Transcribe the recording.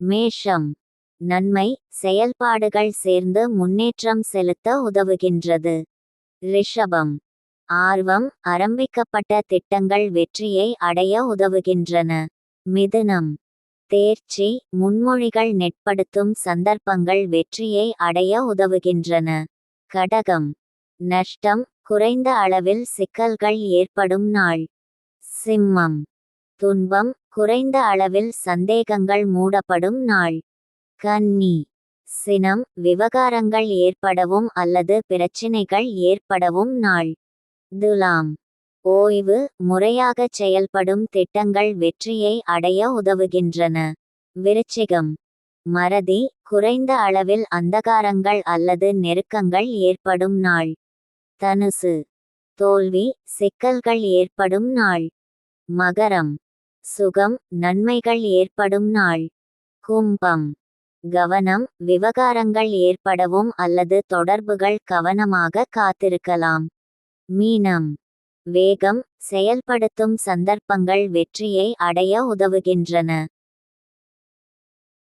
மேஷம். நன்மை செயல்பாடுகள் சேர்ந்து முன்னேற்றம் செலுத்த உதவுகின்றது. ரிஷபம். ஆர்வம் ஆரம்பிக்கப்பட்ட திட்டங்கள் வெற்றியை அடைய உதவுகின்றன. மிதுனம். தேர்ச்சி முன்மொழிகள் நெட்படுத்தும் சந்தர்ப்பங்கள் வெற்றியை அடைய உதவுகின்றன. கடகம். நஷ்டம் குறைந்த அளவில் சிக்கல்கள் ஏற்படும் நாள். சிம்மம். துன்பம் குறைந்த அளவில் சந்தேகங்கள் மூடப்படும் நாள். கன்னி. சினம் விவகாரங்கள் ஏற்படவும் அல்லது பிரச்சினைகள் ஏற்படவும் நாள். துலாம். ஓய்வு முறையாகச் செயல்படும் திட்டங்கள் வெற்றியை அடைய உதவுகின்றன. விருச்சிகம். மறதி குறைந்த அளவில் அந்தகாரங்கள் அல்லது நெருக்கங்கள் ஏற்படும் நாள். தனுசு. தோல்வி சிக்கல்கள் ஏற்படும் நாள். மகரம். சுகம் நன்மைகள் ஏற்படும் நாள். கும்பம். கவனம் விவகாரங்கள் ஏற்படவும் அல்லது தொடர்புகள் கவனமாக காத்திருக்கலாம். மீனம். வேகம் செயல்படுத்தும் சந்தர்ப்பங்கள் வெற்றியை அடைய உதவுகின்றன.